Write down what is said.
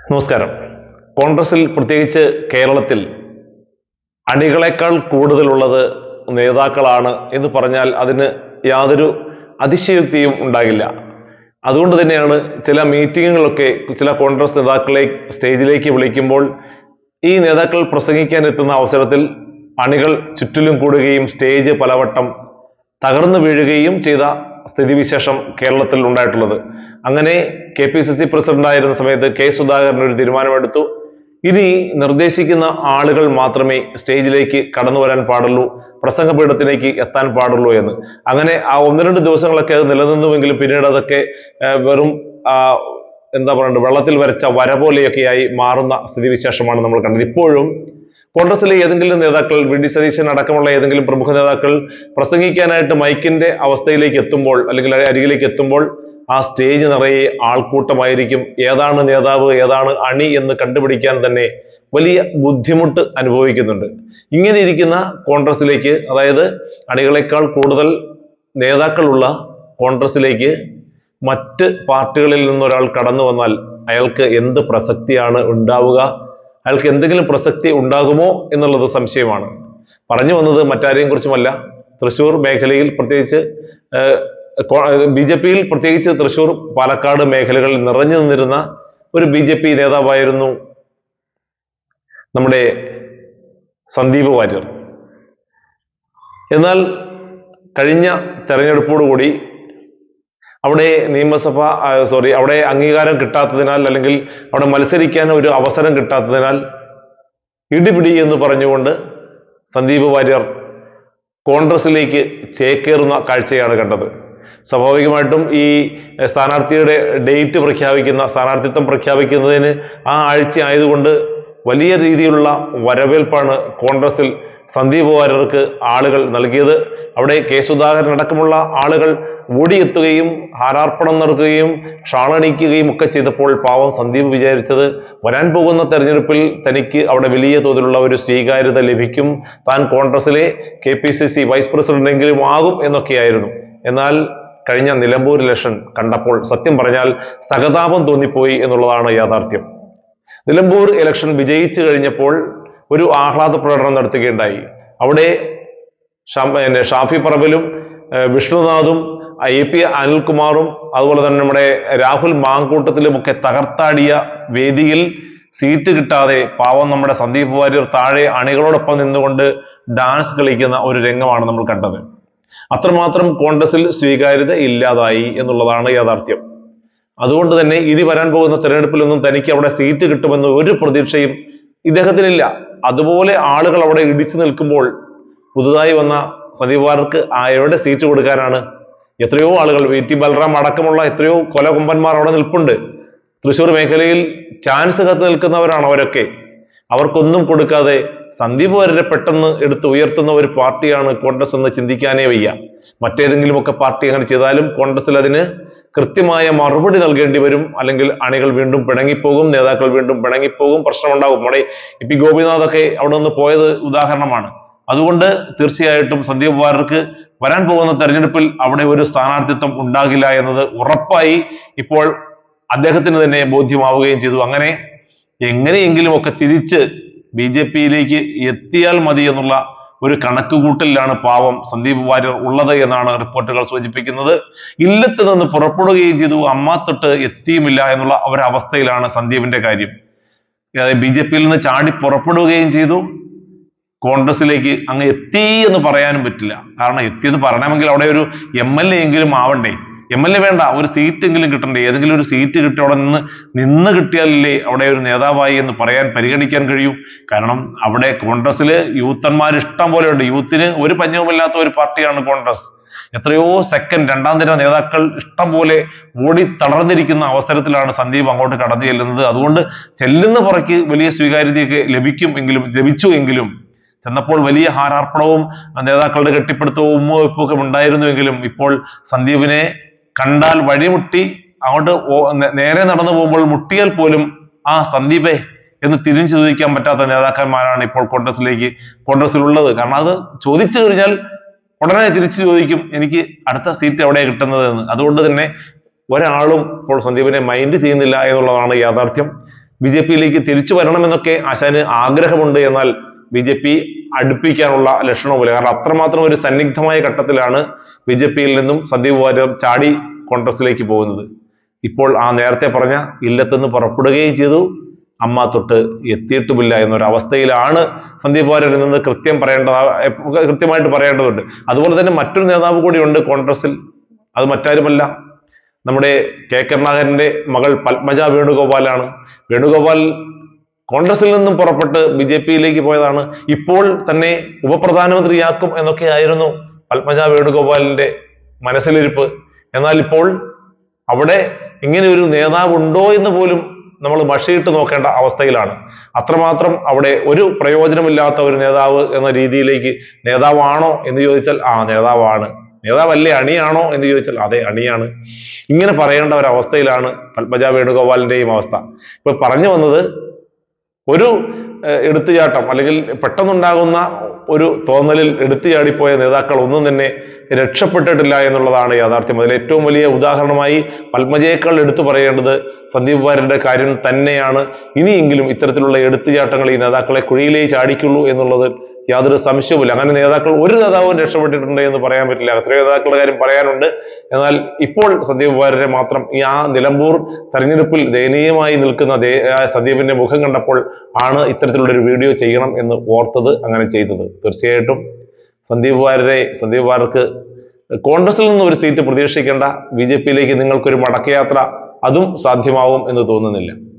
നമസ്കാരം. കോൺഗ്രസിൽ പ്രത്യേകിച്ച് കേരളത്തിൽ അണികളെക്കാൾ കൂടുതലുള്ളത് നേതാക്കളാണ് എന്ന് പറഞ്ഞാൽ അതിന് യാതൊരു അതിശയോക്തിയും ഉണ്ടാകില്ല. അതുകൊണ്ട് തന്നെയാണ് ചില മീറ്റിങ്ങുകളൊക്കെ ചില കോൺഗ്രസ് നേതാക്കളെ സ്റ്റേജിലേക്ക് വിളിക്കുമ്പോൾ ഈ നേതാക്കൾ പ്രസംഗിക്കാൻ എത്തുന്ന അവസരത്തിൽ അണികൾ ചുറ്റിലും കൂടുകയും സ്റ്റേജ് പലവട്ടം തകർന്നു വീഴുകയും ചെയ്ത സ്ഥിതിവിശേഷം കേരളത്തിൽ ഉണ്ടായിട്ടുള്ളത്. അങ്ങനെ K P C C president ആയിരുന്ന സമയത്ത് കെ സുധാകരൻ ഒരു തീരുമാനമെടുത്തു. ഇനി നിർദ്ദേശിക്കുന്ന ആളുകൾ മാത്രമേ സ്റ്റേജിലേക്ക് കടന്നു വരാൻ പാടുള്ളൂ പ്രസംഗപീഠത്തിലേക്ക് എത്താൻ പാടുള്ളൂ എന്ന്. അങ്ങനെ ആ ഒന്ന് രണ്ട് ദിവസങ്ങളൊക്കെ അത് നിലനിന്നുവെങ്കിലും പിന്നീട് അതൊക്കെ വെറും എന്താ പറയുക വെള്ളത്തിൽ വരച്ച വര പോലെയൊക്കെയായി മാറുന്ന സ്ഥിതിവിശേഷമാണ് നമ്മൾ കണ്ടത്. ഇപ്പോഴും കോൺഗ്രസിലെ ഏതെങ്കിലും നേതാക്കൾ വി. ഡി. സതീശൻ അടക്കമുള്ള ഏതെങ്കിലും പ്രമുഖ നേതാക്കൾ പ്രസംഗിക്കാനായിട്ട് മൈക്കിന്റെ അവസ്ഥയിലേക്ക് എത്തുമ്പോൾ അല്ലെങ്കിൽ അരികിലേക്ക് എത്തുമ്പോൾ ആ സ്റ്റേജ് നിറയെ ആൾക്കൂട്ടമായിരിക്കും. ഏതാണ് നേതാവ് ഏതാണ് അണി എന്ന് കണ്ടുപിടിക്കാൻ തന്നെ വലിയ ബുദ്ധിമുട്ട് അനുഭവിക്കുന്നുണ്ട്. ഇങ്ങനെ ഇരിക്കുന്ന കോൺഗ്രസിലേക്ക് അതായത് അണികളെക്കാൾ കൂടുതൽ നേതാക്കളുള്ള കോൺഗ്രസിലേക്ക് മറ്റ് പാർട്ടികളിൽ നിന്നൊരാൾ കടന്നു വന്നാൽ അയാൾക്ക് എന്ത് പ്രസക്തിയാണ് ഉണ്ടാവുക? അയാൾക്ക് എന്തെങ്കിലും പ്രസക്തി ഉണ്ടാകുമോ എന്നുള്ളത് സംശയമാണ്. പറഞ്ഞു വന്നത് മറ്റാരെയും കുറിച്ചുമല്ല തൃശൂർ മേഖലയിൽ പ്രത്യേകിച്ച് ബി ജെ പിയിൽ പ്രത്യേകിച്ച് തൃശൂർ പാലക്കാട് മേഖലകളിൽ നിറഞ്ഞു നിന്നിരുന്ന ഒരു ബി ജെ പി നേതാവായിരുന്നു നമ്മുടെ സന്ദീപ് വാര്യർ. എന്നാൽ കഴിഞ്ഞ തെരഞ്ഞെടുപ്പോടുകൂടി അവിടെ നിയമസഭ സോറി അവിടെ അംഗീകാരം കിട്ടാത്തതിനാൽ അല്ലെങ്കിൽ അവിടെ മത്സരിക്കാൻ ഒരു അവസരം കിട്ടാത്തതിനാൽ ഇടിപിടി എന്ന് പറഞ്ഞുകൊണ്ട് സന്ദീപ് വാര്യർ കോൺഗ്രസിലേക്ക് ചേക്കേറുന്ന കാഴ്ചയാണ് കണ്ടത്. സ്വാഭാവികമായിട്ടും ഈ സ്ഥാനാർത്ഥിയുടെ ഡേറ്റ് പ്രഖ്യാപിക്കുന്ന സ്ഥാനാർത്ഥിത്വം പ്രഖ്യാപിക്കുന്നതിന് ആ ആഴ്ച ആയതുകൊണ്ട് വലിയ രീതിയിലുള്ള വരവേൽപ്പാണ് കോൺഗ്രസിൽ സന്ദീപ് വാര്യർക്ക് ആളുകൾ നൽകിയത്. അവിടെ കെ സുധാകരൻ അടക്കമുള്ള ആളുകൾ ഓടിയെത്തുകയും ഹാരാർപ്പണം നടക്കുകയും ഷാളണിക്കുകയും ഒക്കെ ചെയ്തപ്പോൾ പാവം സന്ദീപ് വിചാരിച്ചത് വരാൻ പോകുന്ന തെരഞ്ഞെടുപ്പിൽ തനിക്ക് അവിടെ വലിയ തോതിലുള്ള ഒരു സ്വീകാര്യത ലഭിക്കും. താൻ കോൺഗ്രസിലെ K P C C vice പ്രസിഡന്റെങ്കിലും ആകും എന്നൊക്കെയായിരുന്നു. എന്നാൽ കഴിഞ്ഞ നിലമ്പൂർ ഇലക്ഷൻ കണ്ടപ്പോൾ സത്യം പറഞ്ഞാൽ സഹതാപം തോന്നിപ്പോയി എന്നുള്ളതാണ് യാഥാർത്ഥ്യം. നിലമ്പൂർ ഇലക്ഷൻ വിജയിച്ചു കഴിഞ്ഞപ്പോൾ ഒരു ആഹ്ലാദ പ്രകടനം നടത്തുകയുണ്ടായി. അവിടെ പിന്നെ ഷാഫി പറമ്പിലും വിഷ്ണുനാഥും എ പി അനിൽകുമാറും അതുപോലെ തന്നെ നമ്മുടെ രാഹുൽ മാങ്കൂട്ടത്തിലുമൊക്കെ തകർത്താടിയ വേദിയിൽ സീറ്റ് കിട്ടാതെ പാവം നമ്മുടെ സന്ദീപ് വാര്യർ താഴെ അണികളോടൊപ്പം നിന്നുകൊണ്ട് ഡാൻസ് കളിക്കുന്ന ഒരു രംഗമാണ് നമ്മൾ കണ്ടത്. അത്രമാത്രം കോൺഗ്രസിൽ സ്വീകാര്യത ഇല്ലാതായി എന്നുള്ളതാണ് യാഥാർത്ഥ്യം. അതുകൊണ്ട് തന്നെ ഇനി വരാൻ പോകുന്ന തെരഞ്ഞെടുപ്പിലൊന്നും തനിക്ക് അവിടെ സീറ്റ് കിട്ടുമെന്ന് ഒരു പ്രതീക്ഷയും ഇദ്ദേഹത്തിനില്ല. അതുപോലെ ആളുകൾ അവിടെ ഇടിച്ചു നിൽക്കുമ്പോൾ പുതുതായി വന്ന സന്ദീപ് വാര്യർക്ക് ആ എവിടെ സീറ്റ് കൊടുക്കാനാണ് എത്രയോ ആളുകൾ. വി ടി ബലറാം അടക്കമുള്ള എത്രയോ കൊലകുമ്പന്മാർ അവിടെ നിൽപ്പുണ്ട്. തൃശ്ശൂർ മേഖലയിൽ ചാൻസ് കത്ത് നിൽക്കുന്നവരാണ് അവരൊക്കെ. അവർക്കൊന്നും കൊടുക്കാതെ സന്ദീപ് വാര്യരെ പെട്ടെന്ന് എടുത്ത് ഉയർത്തുന്ന ഒരു പാർട്ടിയാണ് കോൺഗ്രസ് എന്ന് ചിന്തിക്കാനേ വയ്യ. മറ്റേതെങ്കിലുമൊക്കെ പാർട്ടി അങ്ങനെ ചെയ്താലും കോൺഗ്രസിൽ അതിന് കൃത്യമായ മറുപടി നൽകേണ്ടി വരും. അല്ലെങ്കിൽ അണികൾ വീണ്ടും പിണങ്ങിപ്പോകും നേതാക്കൾ വീണ്ടും പിണങ്ങിപ്പോകും പ്രശ്നമുണ്ടാകും. ഇ പി ഗോപിനാഥ് ഒക്കെ അവിടെ നിന്ന് പോയത് ഉദാഹരണമാണ്. അതുകൊണ്ട് തീർച്ചയായിട്ടും സന്ദീപ് വാര്യർക്ക് വരാൻ പോകുന്ന തെരഞ്ഞെടുപ്പിൽ അവിടെ ഒരു സ്ഥാനാർത്ഥിത്വം ഉണ്ടാകില്ല എന്നത് ഉറപ്പായി ഇപ്പോൾ അദ്ദേഹത്തിന് തന്നെ ബോധ്യമാവുകയും ചെയ്തു. അങ്ങനെ എങ്ങനെയെങ്കിലും ഒക്കെ തിരിച്ച് ബി ജെ പിയിലേക്ക് എത്തിയാൽ മതി എന്നുള്ള ഒരു കണക്കുകൂട്ടലിലാണ് പാവം സന്ദീപ് വാര്യർ ഉള്ളത് എന്നാണ് റിപ്പോർട്ടുകൾ സൂചിപ്പിക്കുന്നത്. ഇല്ലത്ത് നിന്ന് പുറപ്പെടുകയും ചെയ്തു അമ്മാത്തൊട്ട് എത്തിയുമില്ല എന്നുള്ള ഒരവസ്ഥയിലാണ് സന്ദീപിന്റെ കാര്യം. ബി ജെ പിയിൽ നിന്ന് ചാടി പുറപ്പെടുകയും ചെയ്തു. കോൺഗ്രസിലേക്ക് അങ്ങ് എത്തി എന്ന് പറയാനും പറ്റില്ല. കാരണം എത്തിയത് പറയണമെങ്കിൽ അവിടെ ഒരു എം എൽ എ എങ്കിലും ആവണ്ടേ. എം എൽ എ വേണ്ട ഒരു സീറ്റ് എങ്കിലും കിട്ടണ്ടേ? ഏതെങ്കിലും ഒരു സീറ്റ് കിട്ടി അവിടെ നിന്ന് നിന്ന് കിട്ടിയാലല്ലേ അവിടെ ഒരു നേതാവായി എന്ന് പറയാൻ പരിഗണിക്കാൻ കഴിയൂ. കാരണം അവിടെ കോൺഗ്രസ്സിൽ യൂത്തന്മാർ ഇഷ്ടം പോലെ ഉണ്ട്. യൂത്തിന് ഒരു പഞ്ഞവുമില്ലാത്ത ഒരു പാർട്ടിയാണ് കോൺഗ്രസ്. എത്രയോ സെക്കൻഡ് രണ്ടാം തരം നേതാക്കൾ ഇഷ്ടം പോലെ ഓടി തളർന്നിരിക്കുന്ന അവസരത്തിലാണ് സന്ദീപ് അങ്ങോട്ട് കടന്നു ചെല്ലുന്നത്. അതുകൊണ്ട് ചെല്ലുന്ന പുറയ്ക്ക് വലിയ സ്വീകാര്യതയൊക്കെ ലഭിക്കും എങ്കിലും ലഭിച്ചു എങ്കിലും ചെന്നപ്പോൾ വലിയ ഹാരാർപ്പണവും നേതാക്കളുടെ കെട്ടിപ്പിടുത്തവും ഉമ്മവെപ്പും ഒക്കെ ഉണ്ടായിരുന്നുവെങ്കിലും ഇപ്പോൾ സന്ദീപിനെ കണ്ടാൽ വഴിമുട്ടി അങ്ങോട്ട് നേരെ നടന്നു പോകുമ്പോൾ മുട്ടിയാൽ പോലും ആ സന്ദീപേ എന്ന് തിരിഞ്ഞു ചോദിക്കാൻ പറ്റാത്ത നേതാക്കന്മാരാണ് ഇപ്പോൾ കോൺഗ്രസിലേക്ക് കോൺഗ്രസിലുള്ളത്. കാരണം അത് ചോദിച്ചു കഴിഞ്ഞാൽ ഉടനെ തിരിച്ചു ചോദിക്കും എനിക്ക് അടുത്ത സീറ്റ് എവിടെയാണ് കിട്ടുന്നത് എന്ന്. അതുകൊണ്ട് തന്നെ ഒരാളും ഇപ്പോൾ സന്ദീപിനെ മൈൻഡ് ചെയ്യുന്നില്ല എന്നുള്ളതാണ് യാഥാർത്ഥ്യം. ബി ജെ പിയിലേക്ക് തിരിച്ചു വരണമെന്നൊക്കെ ആശാന് ആഗ്രഹമുണ്ട് എന്നാൽ ബി ജെ പി അടുപ്പിക്കാനുള്ള ലക്ഷണവുമില്ല. കാരണം അത്രമാത്രം ഒരു സന്നിഗ്ധമായ ഘട്ടത്തിലാണ് ബി ജെ പിയിൽ നിന്നും സന്ദീപ് വാര്യർ ചാടി കോൺഗ്രസിലേക്ക് പോകുന്നത്. ഇപ്പോൾ ആ നേരത്തെ പറഞ്ഞ ഇല്ലത്തുനിന്ന് പുറപ്പെടുകയും ചെയ്തു. അമ്മ തൊട്ട് എത്തിയിട്ടുമില്ല എന്നൊരവസ്ഥയിലാണ് സന്ദീപ് വാര്യരിൽ നിന്ന് കൃത്യം പറയേണ്ടത് കൃത്യമായിട്ട് പറയേണ്ടതുണ്ട്. അതുപോലെ തന്നെ മറ്റൊരു നേതാവ് കൂടിയുണ്ട് കോൺഗ്രസിൽ. അത് മറ്റാരുമല്ല. നമ്മുടെ കെ കരുണാകരന്റെ മകൾ പത്മജ വേണുഗോപാലാണ്. വേണുഗോപാൽ കോൺഗ്രസിൽ നിന്നും പുറപ്പെട്ട് ബി ജെ പിയിലേക്ക് പോയതാണ്. ഇപ്പോൾ തന്നെ ഉപപ്രധാനമന്ത്രിയാക്കും എന്നൊക്കെ ആയിരുന്നു പത്മജ വേണുഗോപാലിന്റെ മനസ്സിലിരിപ്പ്. എന്നാൽ ഇപ്പോൾ അവിടെ ഇങ്ങനെ ഒരു നേതാവ് ഉണ്ടോ എന്ന് പോലും നമ്മൾ മഷിയിട്ട് നോക്കേണ്ട അവസ്ഥയിലാണ്. അത്രമാത്രം അവിടെ ഒരു പ്രയോജനമില്ലാത്ത ഒരു നേതാവ് എന്ന രീതിയിലേക്ക് നേതാവാണോ എന്ന് ചോദിച്ചാൽ ആ നേതാവാണ്. നേതാവല്ലേ അണിയാണോ എന്ന് ചോദിച്ചാൽ അതെ അണിയാണ്. ഇങ്ങനെ പറയേണ്ട ഒരു അവസ്ഥയിലാണ് പത്മജ വേണുഗോപാലിന്റെയും അവസ്ഥ. ഇപ്പൊ പറഞ്ഞു വന്നത് ഒരു എടുത്തുചാട്ടം അല്ലെങ്കിൽ പെട്ടെന്നുണ്ടാകുന്ന ഒരു തോന്നലിൽ എടുത്തുചാടിപ്പോയ നേതാക്കൾ ഒന്നും തന്നെ രക്ഷപ്പെട്ടിട്ടില്ല എന്നുള്ളതാണ് യാഥാർത്ഥ്യം. അതിൽ ഏറ്റവും വലിയ ഉദാഹരണമായി പത്മജയേക്കാൾ എടുത്തു പറയേണ്ടത് സന്ദീപ് വാര്യരുടെ കാര്യം തന്നെയാണ്. ഇനിയെങ്കിലും ഇത്തരത്തിലുള്ള എടുത്തുചാട്ടങ്ങൾ ഈ നേതാക്കളെ കുഴിയിലേ ചാടിക്കുള്ളൂ എന്നുള്ളത് യാതൊരു സംശയവുമില്ല. അങ്ങനെ നേതാക്കൾ ഒരു നേതാവും രക്ഷപ്പെട്ടിട്ടുണ്ട് എന്ന് പറയാൻ പറ്റില്ല. എത്രയോ നേതാക്കളുടെ കാര്യം പറയാനുണ്ട്. എന്നാൽ ഇപ്പോൾ സന്ദീപ് വാര്യരെ മാത്രം ഈ ആ നിലമ്പൂർ തെരഞ്ഞെടുപ്പിൽ ദയനീയമായി നിൽക്കുന്ന സന്ദീപിന്റെ മുഖം കണ്ടപ്പോൾ ആണ് ഇത്തരത്തിലുള്ള ഒരു വീഡിയോ ചെയ്യണം എന്ന് ഓർത്തത് അങ്ങനെ ചെയ്തത്. തീർച്ചയായിട്ടും സന്ദീപ് വാര്യരെ സന്ദീപ് വാര്യർക്ക് കോൺഗ്രസിൽ നിന്ന് ഒരു സീറ്റ് പ്രതീക്ഷിക്കേണ്ട ബി ജെ പിയിലേക്ക് നിങ്ങൾക്കൊരു മടക്കയാത്ര അതും സാധ്യമാവും എന്ന് തോന്നുന്നില്ല.